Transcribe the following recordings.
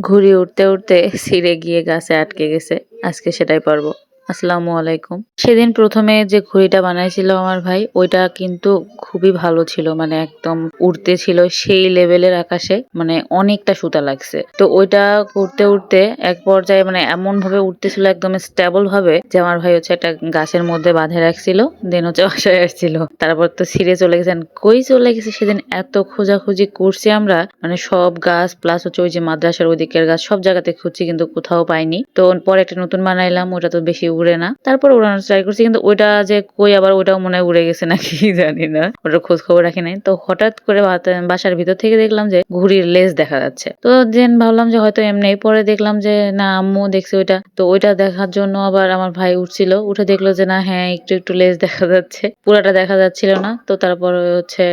ঘুড়ি উঠতে উঠতে ছিঁড়ে গিয়ে গাছে আটকে গেছে। আজকে সেটাই পারব। আসসালামু আলাইকুম। সেদিন প্রথমে যে ঘুড়িটা বানাইছিল আমার ভাই, ওইটা কিন্তু খুবই ভালো ছিল মানে একদম উড়তে ছিল সেই লেভেলের আকাশে মানে অনেকটা সুতা লাগছে। তো ওইটা উঠতে উঠতে এক পর্যায়ে মানে এমন ভাবে উঠতেছিল একদম স্টেবল ভাবে, যে আমার ভাই হচ্ছে একটা গাছের মধ্যে বাঁধে রাখছিল দেন হচ্ছে বাসায় আসছিল। তারপর তো ছিঁড়ে চলে গেছেন কই চলে গেছে সেদিন এত খোঁজাখুঁজি করছি আমরা মানে সব গাছ প্লাস হচ্ছে ওই যে মাদ্রাসার ওদিকের গাছ, সব জায়গাতে খুঁজছি, কিন্তু কোথাও পাইনি। তো পরে একটা নতুন বানাইলাম, ওটা তো বেশি উড়ে না। তারপর উড়ানোর ট্রাই করছি, কিন্তু ওইটা যে কই আবার ওটাও মনে হয় উড়ে গেছে নাকি, জানি না। ওটার খোঁজ খবর রাখি নাই। তো হঠাৎ করে বাসার ভিতর থেকে দেখলাম যে ঘুড়ির লেজ দেখা যাচ্ছে। তো দেন ভাবলাম যে হয়তো এমনি পরে দেখলাম যে, না, আম্মু দেখছে ওইটা। তো ওইটা দেখার জন্য আবার আমার ভাই উঠছিল। উঠে দেখল যে, না হ্যাঁ একটু একটু লেজ দেখা যাচ্ছে। পুরাটা দেখা যাচ্ছিল না। তো তারপর হচ্ছে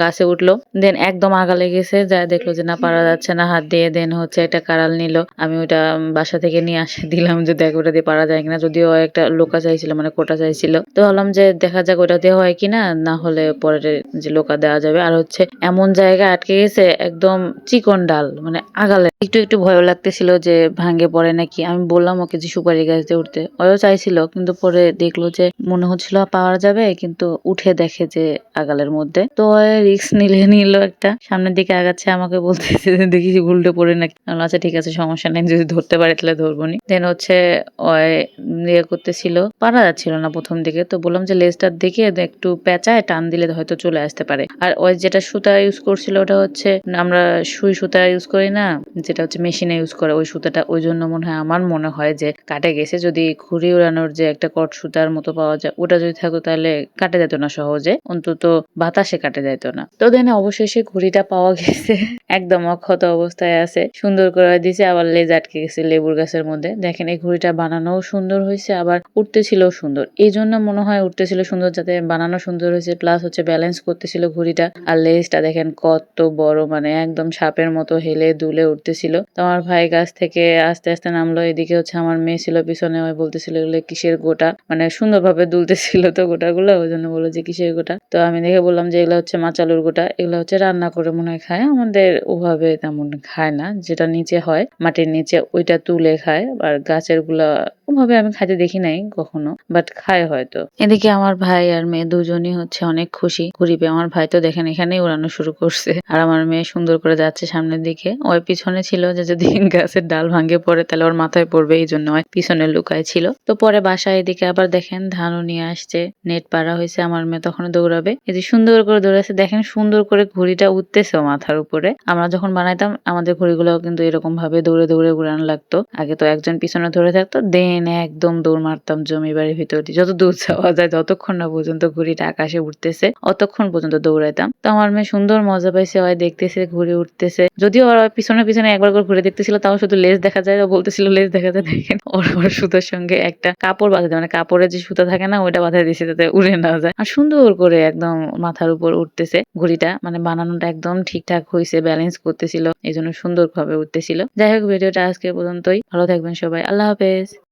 গাছে উঠল। দেন একদম আগালে গেছে যা দেখল যে, না, পারা যাচ্ছে না, হাত দিয়ে দেন হচ্ছে একটা কারাল নিল। আমি ওইটা বাসা থেকে নিয়ে আসে দিলাম যে, দেখ, ওটা দিয়ে পারা যায় কিনা। যদিও একটা লোকা চাইছিল মানে কোটা চাইছিল তো ভাবলাম যে দেখা যাক ওটা দিয়ে হয় কিনা, না হলে পরে যে লোকা দেওয়া যাবে। আর হচ্ছে এমন জায়গায় আটকে গেছে একদম চিকন ডাল মানে আগালে। একটু একটু ভয় লাগতেছিল যে ভাঙ্গে পড়ে নাকি। আমি বললাম ওকে যে সুপারি গাছ দিয়ে উঠতে। ওও চাইছিল, কিন্তু পরে দেখল যে মনে হচ্ছিল পাওয়া যাবে, কিন্তু উঠে দেখে যে আগালের মধ্যে। তো রিক্স নিলে নিল একটা। সামনের দিকে আগাচ্ছে আমাকে বলতেছে, দেখি উল্টে পড়ে নাকি? আচ্ছা ঠিক আছে, সমস্যা নেই, যদি ধরতে পারে তাহলে ধরবো নি। দেন হচ্ছে ওই ইয়ে করতেছিল। পারা যাচ্ছিল না প্রথম দিকে। তো বললাম যে লেজটার দেখে একটু পেঁচায় টান দিলে হয়তো চলে আসতে পারে। আর ওই যেটা সুতা ইউজ করছিল ওটা হচ্ছে, আমরা সুই সুতা ইউজ করি না যেটা হচ্ছে মেশিনে ইউজ করে, ওই সুতাটা, ওই জন্য মনে হয় আমার মনে হয় যে কাটে গেছে। যদি ঘুড়ি উড়ানোর যে একটা কট সুতার মতো পাওয়া যায়, ওটা যদি থাকতো তাহলে কাটে যেত না সহজে, অন্তত বাতাসে কাটে যেত না। তো দেন অবশেষে ঘুড়িটা পাওয়া গেছে, একদম অক্ষত অবস্থায় আছে, সুন্দর করে দিয়েছে আবার লেজ আটকে গেছে লেবুর গাছের মধ্যে। দেখেন এই ঘুড়িটা বানানোও সুন্দর হয়েছে, আবার উঠতেছিল সুন্দর। এই জন্য মনে হয় উঠতেছিল সুন্দর, যাতে বানানো সুন্দর হয়েছে প্লাস হচ্ছে ব্যালেন্স করতেছিল ঘুড়িটা। আর লেজটা দেখেন কত বড় মানে একদম সাপের মতো হেলে দুলে উঠতেছিল তো আমার ভাই গাছ থেকে আস্তে আস্তে নামলো, এদিকে হচ্ছে আমার মেয়ে ছিল পিছনে, ওই বলতেছিল এগুলো কিসের গোটা? মানে সুন্দরভাবে দুলতেছিল তো গোটাগুলো, ওই জন্য বলল যে কিসের গোটা? তো আমি দেখে বললাম যে এগুলো হচ্ছে মাচালুর গোটা, এগুলো হচ্ছে রান্না করে মনে হয় খায়, আমাদের ওভাবে তেমন খায় না, যেটা নিচে হয়, মাটির নিচে ওইটা তুলে খায়, আর গাছেরগুলা ওভাবে আমি খাইতে দেখি নাই কখনো বাট খায় হয়তো। এদিকে আমার ভাই আর মেয়ে দুজনই হচ্ছে অনেক খুশি। ঘুরি পেয়ে আমার ভাই তো দেখেন এখানেই উড়ানো শুরু করছে। আর আমার মেয়ে সুন্দর করে যাচ্ছে সামনের দিকে। ওই পিছনে ছিল যে যদি গাছের ডাল ভাঙে পড়ে, তাহলে ওর মাথায় পড়বে, এই জন্য পিছনে লুকায় ছিল। তো পরে বাসায় এদিকে আবার দেখেন ধানও নিয়ে আসছে, নেট পাড়া হয়েছে, আমার মেয়ে তখন দৌড়াবে। এই যে সুন্দর করে দৌড়াচ্ছে, দেখেন সুন্দর করে ঘুড়িটা উঠতেছে মাথার উপরে। আমরা যখন বানাইতাম, আমাদের ঘুড়িগুলো কিন্তু এরকম ভাবে দৌড়ে দৌড়ে উড়ানো লাগতো। আগে তো একজন পিছনে ধরে থাকতো দেন একদম দৌড় মারতাম জমি বাড়ির ভিতর দিয়ে। যত দূর যাওয়া যায়, যতক্ষণ না পর্যন্ত ঘুড়িটা আকাশে উঠতেছে, অতক্ষণ পর্যন্ত দৌড়াইতাম। তো আমার মেয়ে সুন্দর মজা পাইছে ওই দেখতেছে ঘুরে উঠতেছে। যদিও ওর পিছনে পিছনে একবার করে ঘুরে দেখতেছিল, তাও শুধু লেজ দেখা যায় বলতেছিল লেজ দেখা যায়, দেখেন, ওর ওর সুতোর সঙ্গে একটা কাপড় বাঁধা মানে কাপড়ের যে সুতা থাকে না, ওইটা বাঁধা দিয়েছে যাতে উড়ে না যায়। আর সুন্দর করে একদম মাথার উপর উঠতেছে ঘুড়িটা। মানে বানানোটা একদম ঠিকঠাক হয়েছে ব্যালেন্স করতেছিল এই জন্য সুন্দরভাবে উঠতেছিল। যাই হোক, ভিডিওটা আজকে পর্যন্তই। ভালো থাকবেন সবাই। আল্লাহ হাফেজ।